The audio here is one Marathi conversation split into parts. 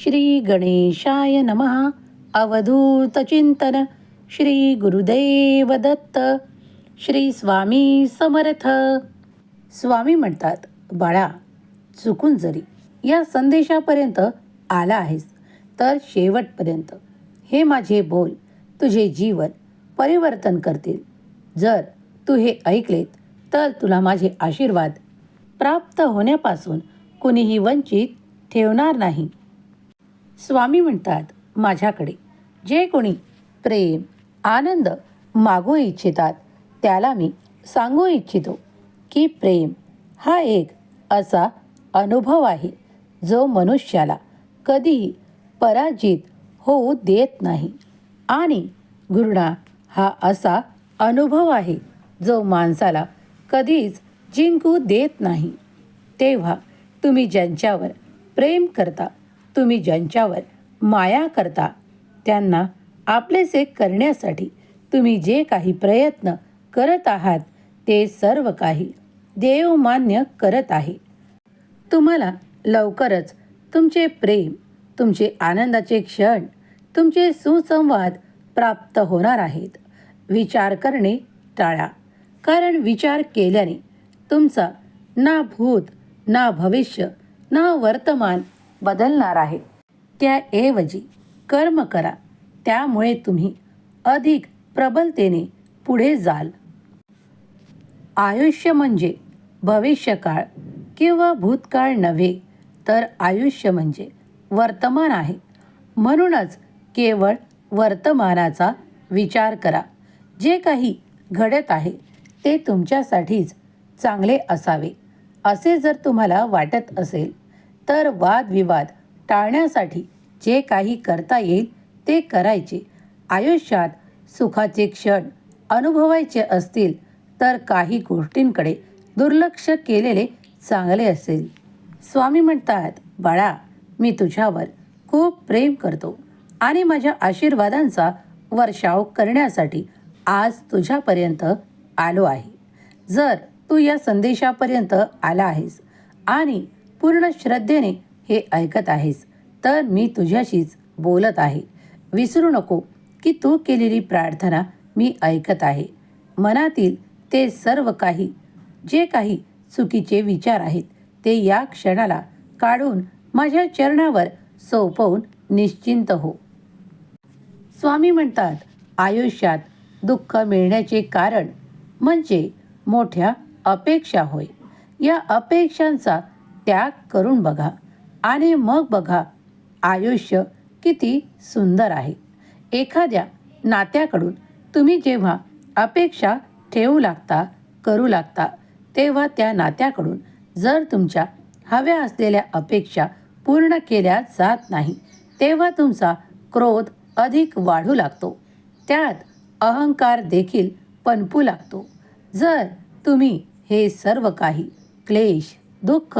श्री गणेशाय नमः. अवधूत चिंतन. श्री गुरुदेव दत्त. श्री स्वामी समर्थ. स्वामी म्हणतात बाळा चुकून जरी या संदेशापर्यंत आला आहेस तर शेवटपर्यंत हे माझे बोल तुझे जीवन परिवर्तन करतील. जर तू हे ऐकलेत तर तुला माझे आशीर्वाद प्राप्त होण्यापासून कुणीही वंचित ठेवणार नाही. स्वामी म्हणतात माझ्याकडे जे कोणी प्रेम आनंद मागू इच्छितात त्याला मी सांगू इच्छितो की प्रेम हा एक असा अनुभव आहे जो मनुष्याला कधीही पराजित होऊ देत नाही. आणि घृणा हा असा अनुभव आहे जो माणसाला कधीच जिंकू देत नाही. तेव्हा तुम्ही ज्यांच्यावर प्रेम करता तुम्ही ज्यांच्यावर माया करता त्यांना आपलेसे करण्यासाठी तुम्ही जे काही प्रयत्न करत आहात ते सर्व काही देव मान्य करत आहे. तुम्हाला लवकरच तुमचे प्रेम तुमचे आनंदाचे क्षण तुमचे सुसंवाद प्राप्त होणार आहेत. विचार करणे टाळा. कारण विचार केल्याने तुमचा ना भूत ना भविष्य ना वर्तमान बदलणार आहे. त्याऐवजी कर्म करा. त्यामुळे तुम्ही अधिक प्रबलतेने पुढे जाल. आयुष्य म्हणजे भविष्यकाळ किंवा भूतकाळ नव्हे तर आयुष्य म्हणजे वर्तमान आहे. म्हणूनच केवळ वर्तमानाचा विचार करा. जे काही घडत आहे ते तुमच्यासाठीच चांगले असावे. असे जर तुम्हाला वाटत असेल तर वादविवाद टाळण्यासाठी जे काही करता येईल ते करायचे. आयुष्यात सुखाचे क्षण अनुभवायचे असतील तर काही गोष्टींकडे दुर्लक्ष केलेले चांगले असेल. स्वामी म्हणतात बाळा मी तुझ्यावर खूप प्रेम करतो आणि माझ्या आशीर्वादांचा वर्षाव करण्यासाठी आज तुझ्यापर्यंत आलो आहे. जर तू या संदेशापर्यंत आला आहेस आणि पूर्ण श्रद्धेने हे ऐकत आहेस. तर मी तुझ्याशीच बोलत आहे. विसरू नको की तू केलेली प्रार्थना मी ऐकत आहे. मनातील ते सर्व काही जे काही चुकीचे विचार आहेत ते या क्षणाला काढून माझ्या चरणावर सोपवून निश्चिंत हो. स्वामी म्हणतात आयुष्यात दुःख मिळण्याचे कारण म्हणजे मोठ्या अपेक्षा होय. या अपेक्षांचा त्याग करून बघा आणि मग बघा आयुष्य किती सुंदर आहे. एखाद्या नात्याकडून तुम्ही जेव्हा अपेक्षा ठेवू लागता करू लागता तेव्हा त्या नात्याकडून जर तुमच्या हव्या असलेल्या अपेक्षा पूर्ण केल्या जात नाही तेव्हा तुमचा क्रोध अधिक वाढू लागतो. त्यात अहंकार देखील पनपू लागतो. जर तुम्ही हे सर्व काही क्लेश दुःख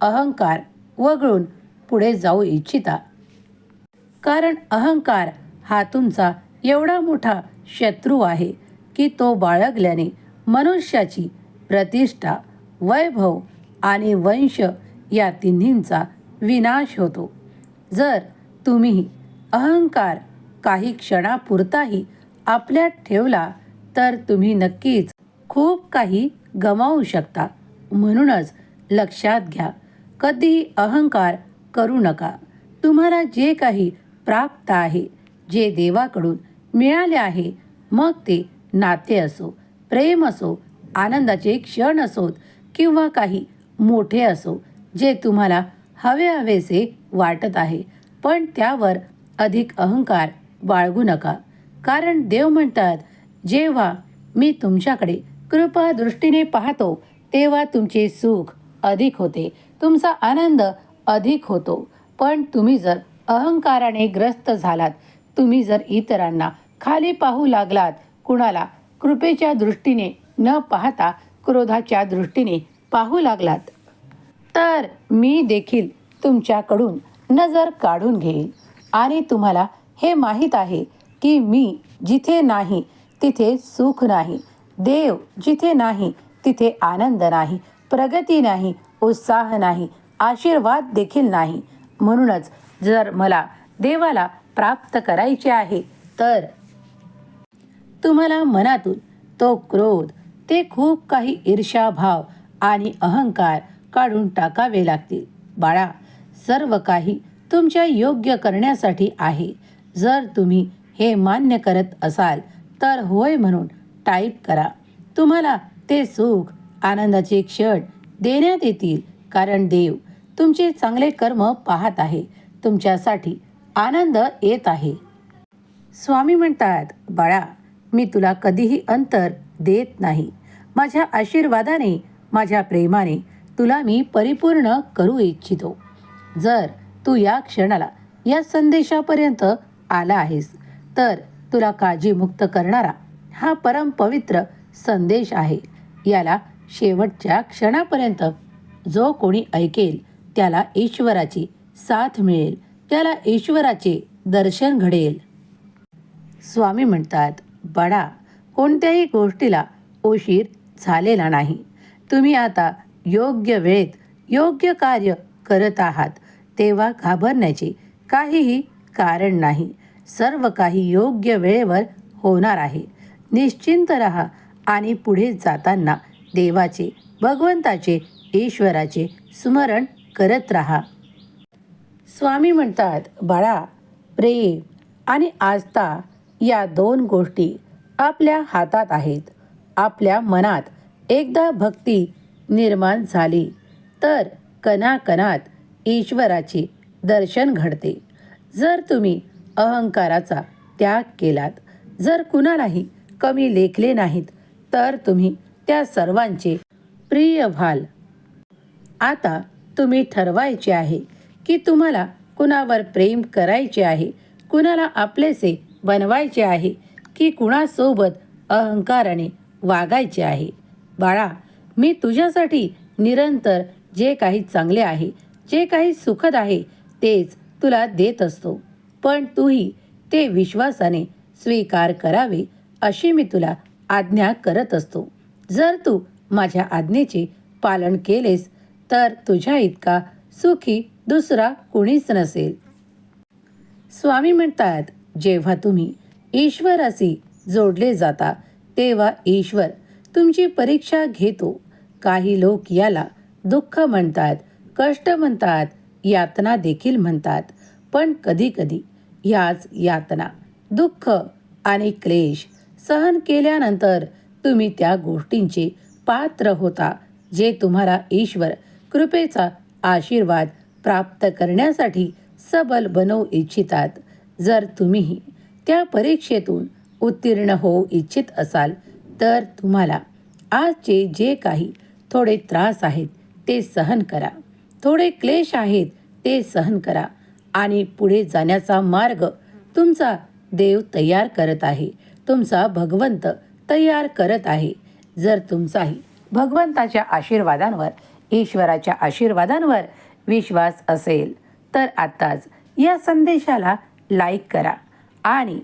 अहंकार वगळून पुढे जाऊ इच्छिता. कारण अहंकार हा तुमचा एवढा मोठा शत्रू आहे की तो बाळगल्याने मनुष्याची प्रतिष्ठा वैभव आणि वंश या तिन्हींचा विनाश होतो. जर तुम्ही अहंकार काही क्षणापुरताही आपल्यात ठेवला तर तुम्ही नक्कीच खूप काही गमावू शकता. म्हणूनच लक्षात घ्या कधीही अहंकार करू नका. तुम्हाला जे काही प्राप्त आहे जे देवाकडून मिळाले आहे मग ते नाते असो प्रेम असो आनंदाचे क्षण असोत किंवा काही मोठे असो जे तुम्हाला हवे हवेसे वाटत आहे पण त्यावर अधिक अहंकार बाळगू नका. कारण देव म्हणतात जेव्हा मी तुमच्याकडे कृपा दृष्टीने पाहतो तेव्हा तुमचे सुख अधिक होते. तुमचा आनंद अधिक होतो. पण तुम्ही जर अहंकाराने ग्रस्त झालात तुम्ही जर इतरांना खाली पाहू लागलात कुणाला कृपेच्या दृष्टीने न पाहता क्रोधाच्या दृष्टीने पाहू लागलात तर मी देखील तुमच्याकडून नजर काढून घेईल. आणि तुम्हाला हे माहीत आहे की मी जिथे नाही तिथे सुख नाही. देव जिथे नाही तिथे आनंद नाही. प्रगती नाही उत्साह नाही आशीर्वाद देखील नाही. म्हणूनच जर मला देवाला प्राप्त करायचे आहे तर तुम्हाला मनातून तो क्रोध ते खूप काही ईर्ष्याभाव आणि अहंकार काढून टाकावे लागतील. बाळा सर्व काही तुमच्या योग्य करण्यासाठी आहे. जर तुम्ही हे मान्य करत असाल तर होय म्हणून टाईप करा. तुम्हाला ते सुख आनंदाचे क्षण देण्यात येतील. कारण देव तुमचे चांगले कर्म पाहत आहे. तुमच्यासाठी आनंद येत आहे. स्वामी म्हणतात बाळा मी तुला कधीही अंतर देत नाही. माझ्या आशीर्वादाने माझ्या प्रेमाने तुला मी परिपूर्ण करू इच्छितो. जर तू या क्षणाला या संदेशापर्यंत आला आहेस तर तुला काळजीमुक्त करणारा हा परम पवित्र संदेश आहे. याला शेवटच्या क्षणापर्यंत जो कोणी ऐकेल त्याला ईश्वराची साथ मिळेल त्याला ईश्वराचे दर्शन घडेल. स्वामी म्हणतात बडा कोणत्याही गोष्टीला उशीर झालेला नाही. तुम्ही आता योग्य वेळेत योग्य कार्य करत आहात. तेव्हा घाबरण्याचे काहीही कारण नाही. सर्व काही योग्य वेळेवर होणार आहे. निश्चिंत रहा आणि पुढे जाताना देवाचे भगवंताचे ईश्वराचे स्मरण करत राहा. स्वामी म्हणतात बाळा प्रेम आणि आस्था या दोन गोष्टी आपल्या हातात आहेत. आपल्या मनात एकदा भक्ती निर्माण झाली तर कणाकणात ईश्वराचे दर्शन घडते. जर तुम्ही अहंकाराचा त्याग केलात जर कुणालाही कमी लेखले नाहीत तर तुम्ही त्या सर्वांचे प्रिय व्हाल. आता तुम्ही ठरवायचे आहे की तुम्हाला कुणावर प्रेम करायचे आहे कुणाला आपलेसे बनवायचे आहे की कुणासोबत अहंकाराने वागायचे आहे. बाळा मी तुझ्यासाठी निरंतर जे काही चांगले आहे जे काही सुखद आहे तेच तुला देत असतो. पण तूही ते विश्वासाने स्वीकार करावे अशी मी तुला आज्ञा करत असतो. जर तू माझ्या आज्ञेचे पालन केलेस तर तुझ्या इतका सुखी दुसरा कुणीच नसेल. स्वामी म्हणतात जेव्हा तुम्ही ईश्वराशी जोडले जाता तेव्हा ईश्वर तुमची परीक्षा घेतो. काही लोक याला दुःख म्हणतात कष्ट म्हणतात यातना देखील म्हणतात पण कधीकधी ह्याच यातना दुःख आणि क्लेश सहन केल्यानंतर तुम्ही त्या गोष्टींचे पात्र होता जे तुम्हाला ईश्वर कृपेचा आशीर्वाद प्राप्त करण्यासाठी सबल बनवू इच्छितात. जर तुम्हीही त्या परीक्षेतून उत्तीर्ण होऊ इच्छित असाल तर तुम्हाला आजचे जे काही थोडे त्रास आहेत ते सहन करा. थोडे क्लेश आहेत ते सहन करा आणि पुढे जाण्याचा मार्ग तुमचा देव तयार करत आहे. तुमचा भगवंत तयार करत आहे. जर तुमचाही भगवंताच्या आशीर्वादांवर ईश्वराच्या आशीर्वादांवर विश्वास असेल तर आत्ताच या संदेशाला लाईक करा आणि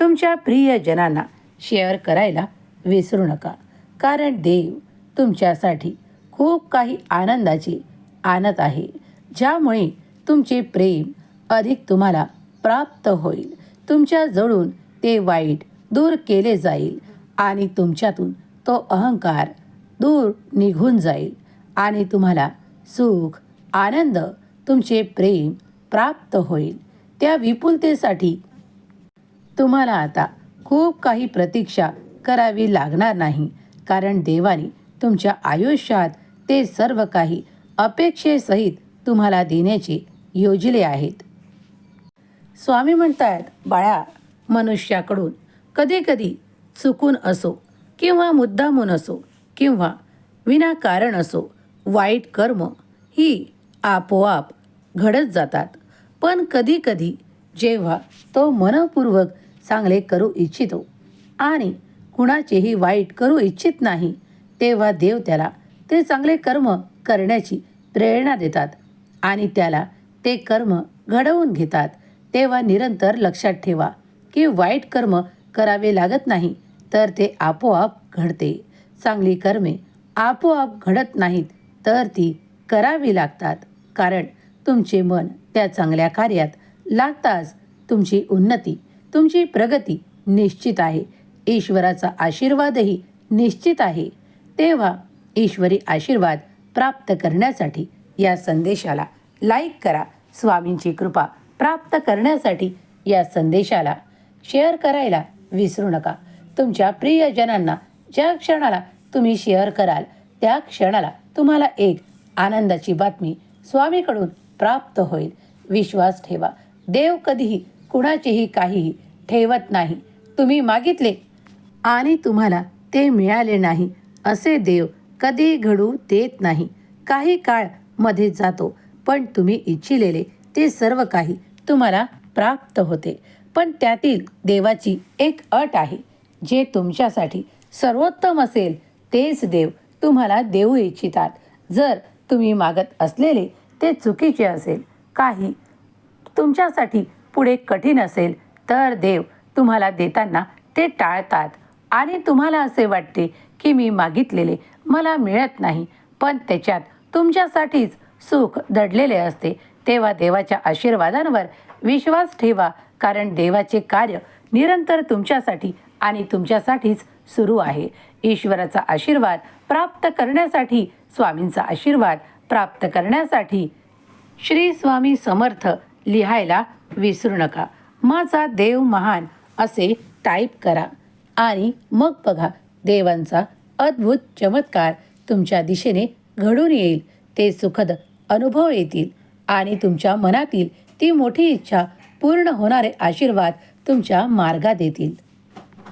तुमच्या प्रियजनांना शेअर करायला विसरू नका. कारण देव तुमच्यासाठी खूप काही आनंदाची आणत आहे ज्यामुळे तुमचे प्रेम अधिक तुम्हाला प्राप्त होईल. तुमच्या जवळून ते वाईट दूर केले जाईल. आणि तुमच्यातून तो अहंकार दूर निघून जाईल आणि तुम्हाला सुख आनंद तुमचे प्रेम प्राप्त होईल. त्या विपुलतेसाठी तुम्हाला आता खूप काही प्रतीक्षा करावी लागणार नाही कारण देवाने तुमच्या आयुष्यात ते सर्व काही अपेक्षेसहित तुम्हाला देण्याचे योजले आहेत. स्वामी म्हणतात बाळा मनुष्याकडून कधीकधी चुकून असो किंवा मुद्दामून असो किंवा विनाकारण असो वाईट कर्म ही आपोआप घडत जातात. पण कधीकधी जेव्हा तो मनपूर्वक चांगले करू इच्छितो आणि कुणाचेही वाईट करू इच्छित नाही तेव्हा देव त्याला ते चांगले कर्म करण्याची प्रेरणा देतात आणि त्याला ते कर्म घडवून घेतात. तेव्हा निरंतर लक्षात ठेवा की वाईट कर्म करावे लागत नाही. तर ते आपोआप घडते. चांगली कर्मे आपोआप घडत नाहीत तर ती करावी लागतात. कारण तुमचे मन त्या चांगल्या कार्यात लागताच तुमची उन्नती तुमची प्रगती निश्चित आहे. ईश्वराचा आशीर्वादही निश्चित आहे. तेव्हा ईश्वरी आशीर्वाद प्राप्त करण्यासाठी या संदेशाला लाईक करा. स्वामींची कृपा प्राप्त करण्यासाठी या संदेशाला शेअर करायला विसरू नका. तुमच्या प्रियजनांना ज्या क्षणाला तुम्ही शेअर कराल त्या क्षणाला तुम्हाला एक आनंदाची बातमी स्वामीकडून प्राप्त होईल. विश्वास ठेवा. देव कधीही कुणाचेही काहीही ठेवत नाही. तुम्ही मागितले आणि तुम्हाला ते मिळाले नाही असे देव कधी घडू देत नाही. काही काळमध्ये जातो पण तुम्ही इच्छिलेले ते सर्व काही तुम्हाला प्राप्त होते. पण त्यातील देवाची एक अट आहे. जे तुमच्यासाठी सर्वोत्तम असेल तेच देव तुम्हाला देऊ इच्छितात. जर तुम्ही मागत असलेले ते चुकीचे असेल काही तुमच्यासाठी पुढे कठीण असेल तर देव तुम्हाला देताना ते टाळतात. आणि तुम्हाला असे वाटते की मी मागितलेले मला मिळत नाही पण त्याच्यात तुमच्यासाठीच सुख दडलेले असते तेव्हा देवाच्या आशीर्वादांवर विश्वास ठेवा कारण देवाचे कार्य निरंतर तुमच्यासाठी आणि तुमच्यासाठीच सुरू आहे. ईश्वराचा आशीर्वाद प्राप्त करण्यासाठी स्वामींचा आशीर्वाद प्राप्त करण्यासाठी श्री स्वामी समर्थ लिहायला विसरू नका. माझा देव महान असे टाईप करा आणि मग बघा देवांचा अद्भुत चमत्कार तुमच्या दिशेने घडून येईल. ते सुखद अनुभव येतील आणि तुमच्या मनातील ती मोठी इच्छा पूर्ण होणारे आशीर्वाद तुमच्या मार्गात येतील.